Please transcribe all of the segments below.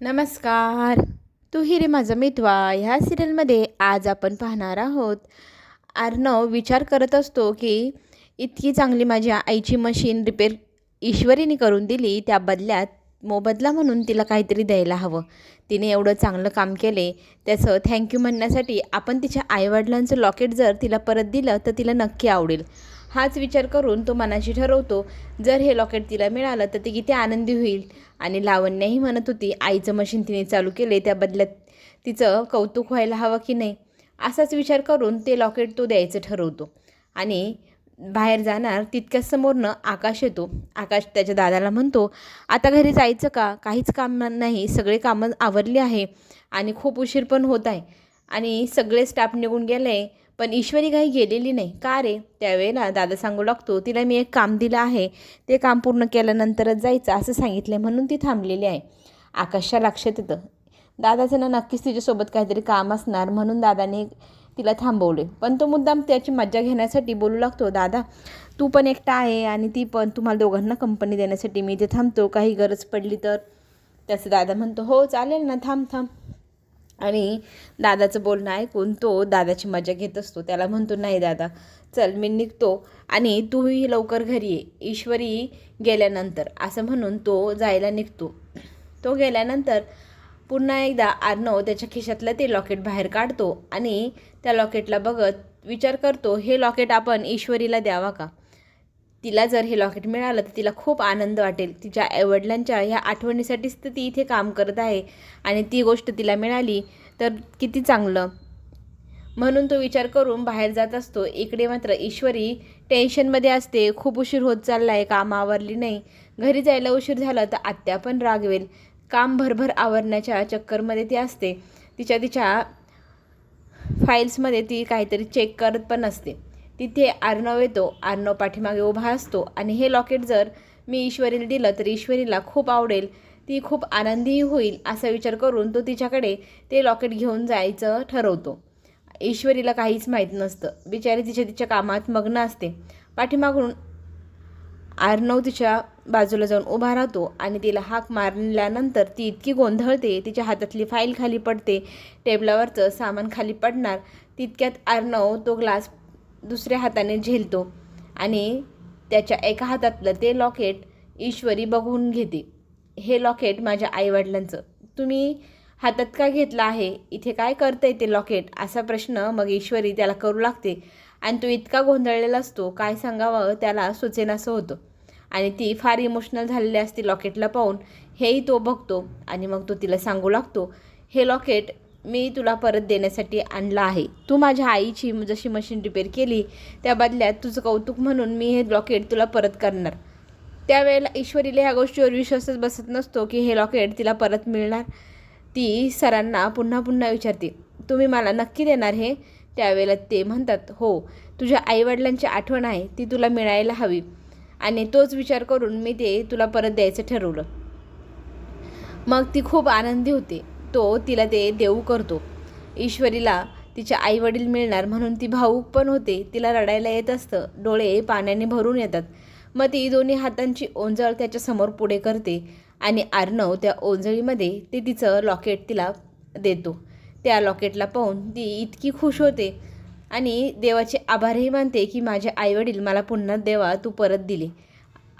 नमस्कार. तू रे माझा मितवा. ह्या सिरियलमध्ये आज आपण पाहणार आहोत अर्णव विचार करत असतो की इतकी चांगली माझ्या आईची मशीन रिपेअर ईश्वरीने करून दिली त्या बदल्यात मोबदला म्हणून तिला काहीतरी द्यायला हवं. तिने एवढं चांगलं काम केले त्याचं थँक्यू म्हणण्यासाठी आपण तिच्या आईवडिलांचं लॉकेट जर तिला परत दिलं तर तिला नक्की आवडेल. हाच विचार करून तो मनाशी ठरवतो जर हे लॉकेट तिला मिळालं तर ती किती आनंदी होईल. आणि लावण्याही म्हणत होती आईचं मशीन तिने चालू केले त्या बदल्यात तिचं कौतुक व्हायला हवं की नाही? असाच विचार करून ते लॉकेट तो द्यायचं ठरवतो. आणि बाहेर जाणार तितक्याच समोरनं आकाश येतो. आकाश त्याच्या दादाला म्हणतो आता घरी जायचं का? काहीच काम नाही सगळे कामं आवरली आहे आणि खूप उशीर पण होत आहे. आणि सगळे स्टाफ निघून गेले. पण ईश्वरी काही गेलेली नाही. का रे? त्यावेळेला दादा सांगू लागतो तिला मी एक काम दिलं आहे. ते काम पूर्ण केल्यानंतरच जायचं असं सांगितलं म्हणून ती थांबलेली आहे. आकाशच्या लक्षात येतं. दादाचं ना नक्कीच तिच्यासोबत काहीतरी काम असणार म्हणून दादाने तिला थांबवले पण तो मुद्दाम त्याची मज्जा घेण्यासाठी बोलू लागतो दादा तू पण एकटा आहे आणि ती पण तुम्हाला दोघांना कंपनी देण्यासाठी मी इथे थांबतो. काही गरज पडली तर? त्याचं दादा म्हणतो हो चालेल ना थांब थांब. आणि दादाचं बोलणं ऐकून तो दादाची मजा घेत असतो. त्याला म्हणतो नाही दादा चल मी निघतो आणि तूही लवकर घरी ये. ईश्वरी गेल्यानंतर असं म्हणून तो जायला निघतो. तो गेल्यानंतर पुन्हा एकदा आर्नव त्याच्या खिशातलं ते लॉकेट बाहेर काढतो आणि त्या लॉकेटला बघत विचार करतो हे लॉकेट आपण ईश्वरीला द्यावा का? तिला जर हे लॉकेट मिळालं तर तिला खूप आनंद वाटेल. तिच्या आईवडिलांच्या ह्या आठवणीसाठीच तर ती इथे काम करत आहे आणि ती गोष्ट तिला मिळाली तर किती चांगलं. म्हणून तो विचार करून बाहेर जात असतो. इकडे मात्र ईश्वरी टेन्शनमध्ये असते. खूप उशीर होत चालला आहे काम आवरली नाही. घरी जायला उशीर झाला तर आत्या पण रागवेल. काम भरभर आवरण्याच्या चक्करमध्ये ती असते. तिच्या तिच्या फाईल्समध्ये ती काहीतरी चेक करत पण असते. तिथे आर्णव येतो. आर्नव पाठीमागे उभा असतो आणि हे लॉकेट जर मी ईश्वरीला दिलं तर ईश्वरीला खूप आवडेल. ती खूप आनंदीही होईल असा विचार करून तो तिच्याकडे ते लॉकेट घेऊन जायचं ठरवतो. ईश्वरीला काहीच माहीत नसतं. बिचारी तिच्या तिच्या कामात मग्न असते. पाठीमागून आर्नव तिच्या बाजूला जाऊन उभा राहतो आणि तिला हाक मारल्यानंतर ती इतकी गोंधळते तिच्या हातातली फाईल खाली पडते टेबलावरचं सामान खाली पडणार. तितक्यात आर्नव तो ग्लास दुसऱ्या हाताने झेलतो आणि त्याच्या एका हातातलं ते लॉकेट ईश्वरी बघून घेते. हे लॉकेट माझ्या आईवडिलांचं. तुम्ही हातात का घेतलं आहे? इथे काय करतंय ते लॉकेट असा प्रश्न मग ईश्वरी त्याला करू लागते. आणि तो इतका गोंधळलेला असतो काय सांगावं त्याला सुचेनासं होतं. आणि ती फार इमोशनल झालेली असते लॉकेटला पाहून. हेही तो बघतो आणि मग तो तिला सांगू लागतो. हे लॉकेट मी तुला परत देण्यासाठी आणला आहे. तू माझ्या आईची जशी मशीन रिपेअर केली त्या बदल्यात तुझं कौतुक म्हणून मी हे लॉकेट तुला परत करणार. त्यावेळेला ईश्वरीला ह्या गोष्टीवर विश्वासच बसत नसतो की हे लॉकेट तिला परत मिळणार. ती सरांना पुन्हा पुन्हा विचारते तुम्ही मला नक्की देणार हे? त्यावेळेला ते म्हणतात हो तुझ्या आईवडिलांची आठवण आहे ती तुला मिळायला हवी. आणि तोच विचार करून मी ते तुला परत द्यायचं ठरवलं. मग ती खूप आनंदी होते. तो तिला ते देऊ करतो. ईश्वरीला तिचे आईवडील मिळणार म्हणून ती भाऊक पण होते. तिला रडायला येत असतं. डोळे पाण्याने भरून येतात. मग ती दोन्ही हातांची ओंजळ त्याच्यासमोर पुढे करते आणि आर्णव त्या ओंजळीमध्ये ते तिचं लॉकेट तिला देतो. त्या लॉकेटला पाहून ती इतकी खुश होते आणि देवाचे आभारही मानते की माझे आईवडील मला पुन्हा देवा तू परत दिले.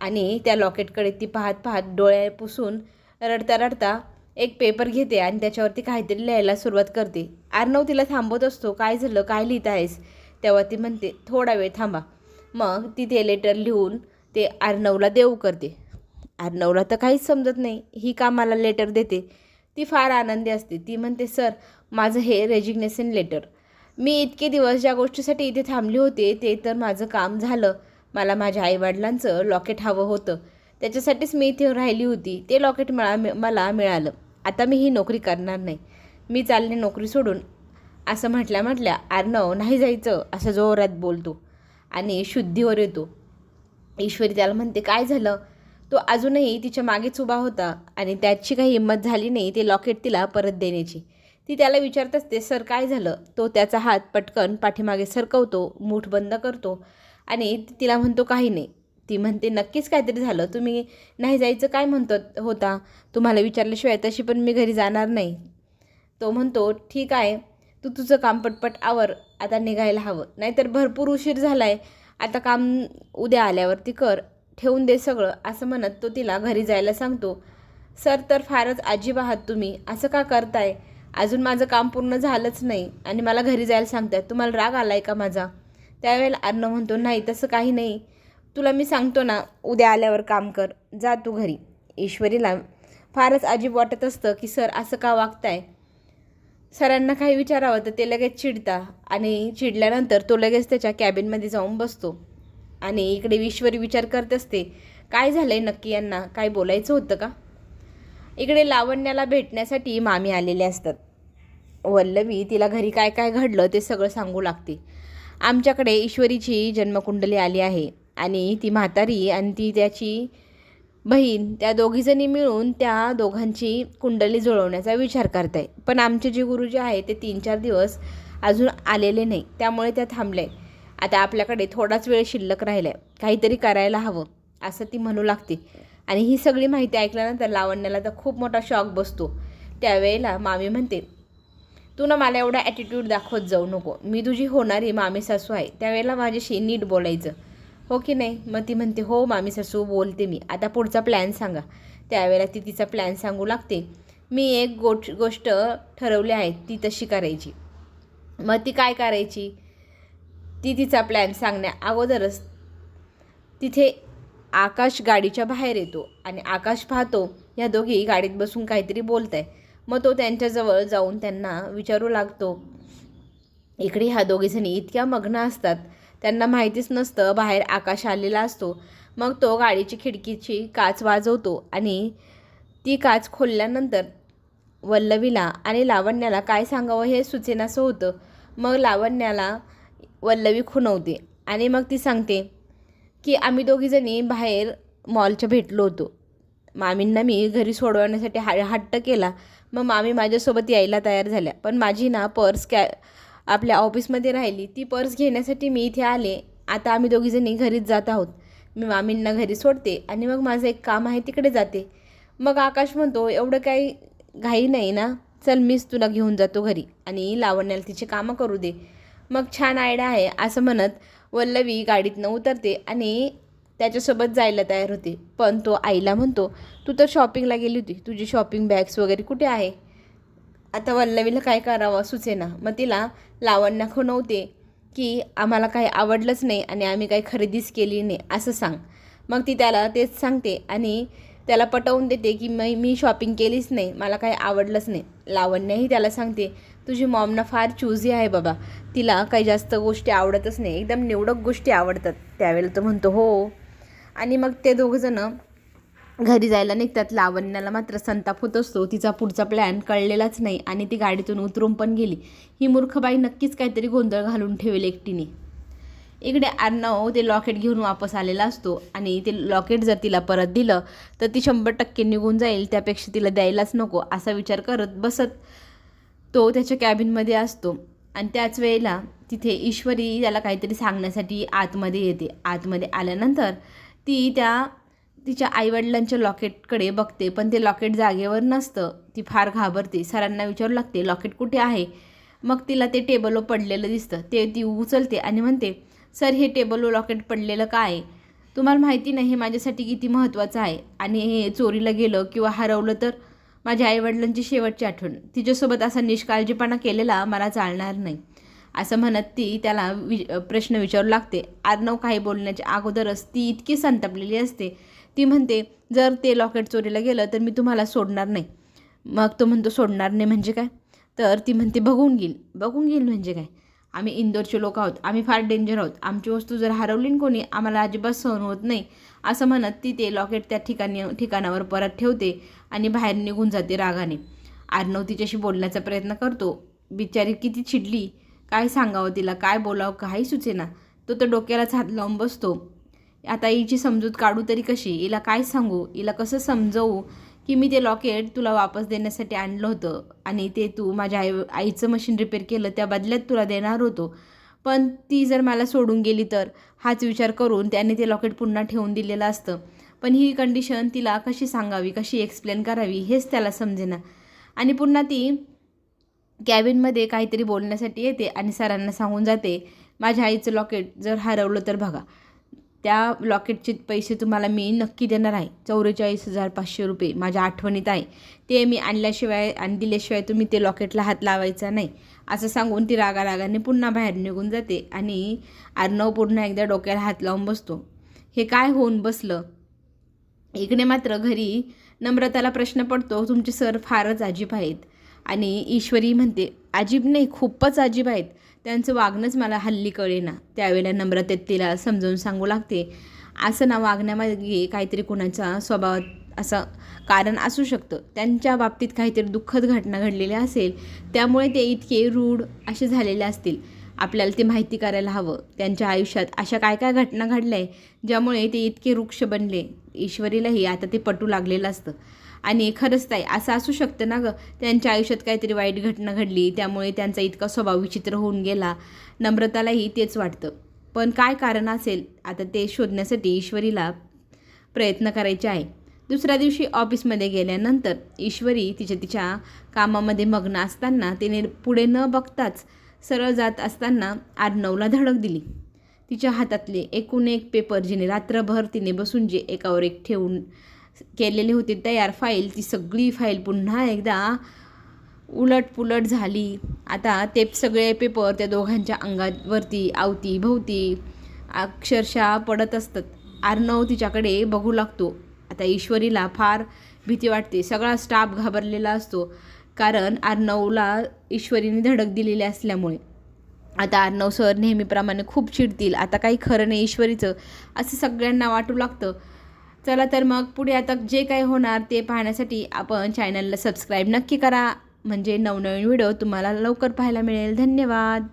आणि त्या लॉकेटकडे ती पाहत पाहत डोळे पुसून रडता रडता एक पेपर घेते आणि त्याच्यावरती काहीतरी लिहायला सुरुवात करते. आर्नव तिला थांबवत असतो काय झालं? काय लिहित आहेस? तेव्हा ती म्हणते थोडा वेळ थांबा. मग ती ते लेटर लिहून ते आर्नवला देऊ करते. आर्नवला तर काहीच समजत नाही ही का मला लेटर देते? ती फार आनंदी असते. ती म्हणते सर माझं हे रेजिग्नेशन लेटर मी इतके दिवस ज्या गोष्टीसाठी इथे थांबले होते ते तर माझं काम झालं. मला माझ्या आईवडिलांचं लॉकेट हवं होतं. त्याच्यासाठीच मी इथे राहिली होती. ते लॉकेट मिळा मला मिळालं. आता मी ही नोकरी करणार नाही. मी चालले नोकरी सोडून असं म्हटल्या म्हटल्या आर्णव नाही जायचं असं जोरात बोलतो आणि शुद्धीवर येतो. ईश्वरी त्याला म्हणते काय झालं? तो अजूनही तिच्या मागेच उभा होता आणि त्याची काही हिंमत झाली नाही ते लॉकेट तिला परत देण्याची. ती त्याला विचारत असते सर काय झालं? तो त्याचा हात पटकन पाठीमागे सरकवतो मूठ बंद करतो आणि तिला म्हणतो काही नाही. ती म्हणते नक्कीच काहीतरी झालं. तुम्ही नाही जायचं काय म्हणतो होता? तुम्हाला विचारल्याशिवाय तशी पण मी घरी जाणार नाही. तो म्हणतो ठीक आहे. तू तुझं काम पटपट आवर. आता निघायला हवं. नाहीतर भरपूर उशीर झाला आहे आता काम उद्या आल्यावरती कर. ठेवून दे सगळं. असं म्हणत तो तिला घरी जायला सांगतो. सर तर फारच अजीब आहात तुम्ही. असं का करताय? अजून माझं काम पूर्ण झालंच नाही आणि मला घरी जायला सांगताय. तुम्हाला राग आला आहे का माझा? त्यावेळेला अर्ण म्हणतो नाही तसं काही नाही. तुला मी सांगतो ना उद्या आल्यावर काम कर. जा तू घरी. ईश्वरीला फारच अजीब वाटत असतं की सर असं का वागताय? सरांना काही विचारावं तर ते लगेच चिडता आणि चिडल्यानंतर तो लगेच त्याच्या कॅबिनमध्ये जाऊन बसतो. आणि इकडे ईश्वरी विचार करत असते काय झालं आहे नक्की यांना? काय बोलायचं होतं का? इकडे लावण्याला भेटण्यासाठी मामी आलेले असतात. वल्लवी तिला घरी काय काय घडलं ते सगळं सांगू लागते. आमच्याकडे ईश्वरीची जन्मकुंडली आली आहे. आणि ती म्हातारी आणि ती त्याची बहीण त्या दोघीजणी मिळून त्या दोघांची कुंडली जुळवण्याचा विचार करताय. पण आमचे जे गुरुजी आहे ते तीन चार दिवस अजून आलेले नाही. त्यामुळे त्या थांबले आता आपल्याकडे थोडाच वेळ शिल्लक राहिला आहे काहीतरी करायला हवं असं ती म्हणू लागते. आणि ही सगळी माहिती ऐकल्यानंतर लावण्याला तर खूप मोठा शॉक बसतो. त्यावेळेला मामी म्हणते तू ना मला एवढा ॲटिट्यूड दाखवत जाऊ नको. मी तुझी होणारी मामी सासू आहे. त्यावेळेला माझ्याशी नीट बोलायचं. हो की नाही? मग ती म्हणते हो मामी सासू बोलते मी. आता पुढचा प्लॅन सांगा. त्यावेळेला ती तिचा प्लॅन सांगू लागते. मी एक गोट गोष्ट ठरवली आहे ती तशी करायची. मग ती काय करायची? ती तिचा प्लॅन सांगण्या अगोदरच तिथे आकाश गाडीच्या बाहेर येतो आणि आकाश पाहतो ह्या दोघी गाडीत बसून काहीतरी बोलत आहे मग तो त्यांच्याजवळ जाऊन त्यांना विचारू लागतो इकडे ह्या दोघीजणी इतक्या मग्न असतात त्यांना माहितीच नसतं बाहेर आकाश आलेला असतो. मग तो गाडीची खिडकीची काच वाजवतो आणि ती काच खोलल्यानंतर वल्लवीला आणि लावण्याला काय सांगावं हे सुचेनासं होतं. मग लावण्याला वल्लवी खुणवते आणि मग ती सांगते की आम्ही दोघीजणी बाहेर मॉलच्या भेटलो होतो. मामींना मी घरी सोडवण्यासाठी हा हट्ट केला. मग मामी माझ्यासोबत यायला तयार झाल्या. पण माझी ना पर्स कॅ आपल्या ऑफिसमध्ये राहिली ती पर्स घेण्यासाठी मी इथे आले. आता आम्ही दोघीजणी घरीच जात आहोत. मी मामींना घरी सोडते आणि मग माझं एक काम आहे तिकडे जाते. मग आकाश म्हणतो एवढं काही घाई नाही ना? चल मीच तुला घेऊन जातो घरी आणि लावण्याला तिची कामं करू दे. मग छान आयडिया आहे असं म्हणत वल्लवी गाडीतनं उतरते आणि त्याच्यासोबत जायला तयार होते. पण तो आईला म्हणतो तू तर शॉपिंगला गेली होती. तुझी शॉपिंग बॅग्स वगैरे कुठे आहे? आता वल्लवीला काय करावं? सुचेना. मग तिला लावण्या खुणवते की आम्हाला काही आवडलंच नाही आणि आम्ही काही खरेदीच केली नाही असं सांग. मग ती त्याला तेच सांगते आणि त्याला पटवून देते की मी मी शॉपिंग केलीच नाही मला काही आवडलंच नाही. लावण्याही त्याला सांगते तुझी मॉमना फार चूजी आहे बाबा. तिला काही जास्त गोष्टी आवडतच नाही. एकदम निवडक गोष्टी आवडतात. त्यावेळेला तो म्हणतो हो. आणि मग ते दोघंजणं घरी जायला निघतात. लावण्याला मात्र संताप होत असतो. तिचा पुढचा प्लॅन कळलेलाच नाही आणि ती गाडीतून उतरून पण गेली. ही मूर्खबाई नक्कीच काहीतरी गोंधळ घालून ठेवेल एकटीने. इकडे अर्णव ते लॉकेट घेऊन वापस आलेला असतो आणि ते लॉकेट जर तिला परत दिलं तर ती शंभर टक्के निघून जाईल. त्यापेक्षा तिला द्यायलाच नको असा विचार करत बसत तो त्याच्या कॅबिनमध्ये असतो. आणि त्याच वेळेला तिथे ईश्वरी त्याला काहीतरी सांगण्यासाठी आतमध्ये येते. आतमध्ये आल्यानंतर ती त्या तिच्या आईवडिलांच्या लॉकेटकडे बघते पण ते लॉकेट जागेवर नसतं. ती फार घाबरते. सरांना विचारू लागते लॉकेट कुठे आहे? मग तिला ते टेबलवर पडलेलं दिसतं. ते ती उचलते आणि म्हणते सर हे टेबलवर लॉकेट पडलेलं काय आहे? तुम्हाला माहिती नाही हे माझ्यासाठी किती महत्त्वाचं आहे. आणि हे चोरीला गेलं किंवा हरवलं तर माझ्या आईवडिलांची शेवटची आठवण. तिच्यासोबत असा निष्काळजीपणा केलेला मला चालणार नाही. असं म्हणत ती त्याला वि प्रश्न विचारू लागते. आर्नव काही बोलण्याच्या अगोदरच ती इतकी संतापलेली असते. ती म्हणते जर ते लॉकेट चोरीला गेलं तर मी तुम्हाला सोडणार नाही. मग तो म्हणतो सोडणार नाही म्हणजे काय? तर ती म्हणते बघून घेईल. बघून घेईल म्हणजे काय? आम्ही इंदोरचे लोक आहोत. आम्ही फार डेंजर आहोत. आमची वस्तू जर हरवली कोणी आम्हाला अजिबात सहन होत नाही. असं म्हणत ती ते लॉकेट त्या ठिकाणी ठिकाणावर परत ठेवते आणि बाहेर निघून जाते रागाने. आर्नव तिच्याशी बोलण्याचा प्रयत्न करतो. बिचारी किती चिडली. काय सांगावं तिला? काय बोलावं? काही सुचेना. तो तर डोक्यालाच हात लावून बसतो. आता हिची समजूत काढू तरी कशी? हिला काय सांगू? हिला कसं समजवू की मी ते लॉकेट तुला वापस देण्यासाठी आणलं होतं आणि ते तू माझ्या आई आईचं मशीन रिपेअर केलं त्या बदल्यात तुला देणार होतो. पण ती जर मला सोडून गेली तर? हाच विचार करून त्याने ते लॉकेट पुन्हा ठेवून दिलेलं असतं. पण ही कंडिशन तिला कशी सांगावी? कशी एक्सप्लेन करावी? हेच त्याला समजेना. आणि पुन्हा ती कॅबिनमध्ये काहीतरी बोलण्यासाठी येते आणि सरांना सांगून जाते माझ्या आईचं लॉकेट जर हरवलं तर बघा. त्या लॉकेटचे पैसे तुम्हाला मी नक्की देणार आहे. चौवेचाळीस हजार पाचशे रुपये माझ्या आठवणीत आहे. ते मी आणल्याशिवाय आणि दिल्याशिवाय तुम्ही ते लॉकेटला हात लावायचा नाही. असं सांगून ती रागा रागाने पुन्हा बाहेर निघून जाते आणि अर्णव पुन्हा एकदा डोक्याला हात लावून बसतो. हे काय होऊन बसलं? इकडे मात्र घरी नम्रताला प्रश्न पडतो तुमचे सर फारच अजीब आहेत. आणि ईश्वरी म्हणते अजीब नाही खूपच अजीब आहेत. त्यांचं वागणंच मला हल्ली कळेना. त्यावेळेला नम्रतेत तिला समजावून सांगू लागते. असं ना वागण्यामागे काहीतरी कोणाचा स्वभाव असं कारण असू शकतं. त्यांच्या बाबतीत काहीतरी दुःखद घटना घडलेली असेल त्यामुळे ते इतके रूढ असे झालेले असतील. आपल्याला ते माहिती करायला हवं. त्यांच्या आयुष्यात अशा काय काय घटना घडल्या आहे ज्यामुळे ते इतके वृक्ष बनले. ईश्वरीलाही आता ते पटू लागलेलं असतं. आणि खरंच ताई असं असू शकतं ना गं. त्यांच्या आयुष्यात काहीतरी वाईट घटना घडली त्यामुळे त्यांचा इतका स्वभाव विचित्र होऊन गेला. नम्रतालाही तेच वाटतं. पण काय कारण असेल आता ते शोधण्यासाठी ईश्वरीला प्रयत्न करायचे आहे. दुसऱ्या दिवशी ऑफिसमध्ये गेल्यानंतर ईश्वरी तिच्या तिच्या कामामध्ये मग्न असताना तिने पुढे न बघताच सरळ जात असताना आर्नवला धडक दिली. तिच्या हातातले एकूण एक पेपर जिने रात्रभर तिने बसून जे एकावर एक ठेवून केलेले होते तयार फाईल ती सगळी फाईल पुन्हा एकदा उलट पुलट झाली. आता ते सगळे पेपर त्या दोघांच्या अंगावरती आवती भोवती अक्षरशः पडत असतात. आर्नव तिच्याकडे बघू लागतो. आता ईश्वरीला फार भीती वाटते. सगळा स्टाफ घाबरलेला असतो. कारण आर्नवला ईश्वरीने धडक दिलेली असल्यामुळे. आता आर्नव सर नेहमीप्रमाणे खूप चिडतील. आता काही खरं नाही ईश्वरीचं. असं सगळ्यांना वाटू लागतं. चला तर मग पुढे आता जे काही होणार ते पाहण्यासाठी आपण चॅनलला सबस्क्राईब नक्की करा. म्हणजे नवनवीन व्हिडिओ तुम्हाला लवकर पाहायला मिळेल. धन्यवाद.